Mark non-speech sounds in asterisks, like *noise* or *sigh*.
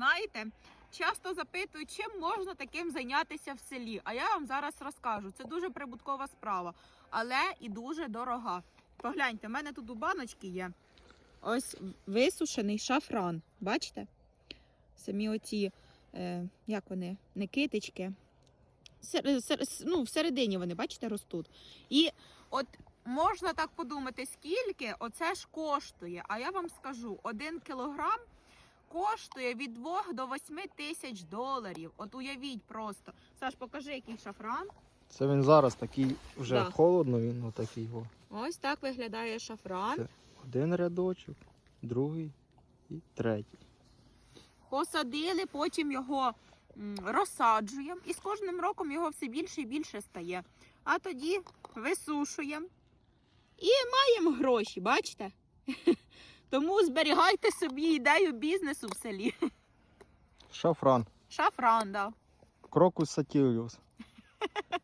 Знаєте, часто запитують, чим можна таким зайнятися в селі. А я вам зараз розкажу. Це дуже прибуткова справа, але і дуже дорога. Погляньте, в мене тут у баночки є ось висушений шафран. Бачите? Самі оці, е, як вони, не китички. Сер, сер, ну, всередині вони, бачите, ростуть. І от можна так подумати, скільки оце ж коштує. А я вам скажу, один кілограм коштує від 2 до 8 тисяч доларів. От уявіть просто. Саш, покажи, який шафран. Це він зараз такий вже Да. холодно, він отакий. О. Ось так виглядає шафран. Це один рядочок, другий і третій. Посадили, потім його розсаджуємо, і з кожним роком його все більше і більше стає. А тоді висушуємо і маємо гроші, бачите? *laughs* Тому зберігайте собі ідею бізнесу в селі. Шафран. Шафран, да. Крокус сатіліус. *laughs*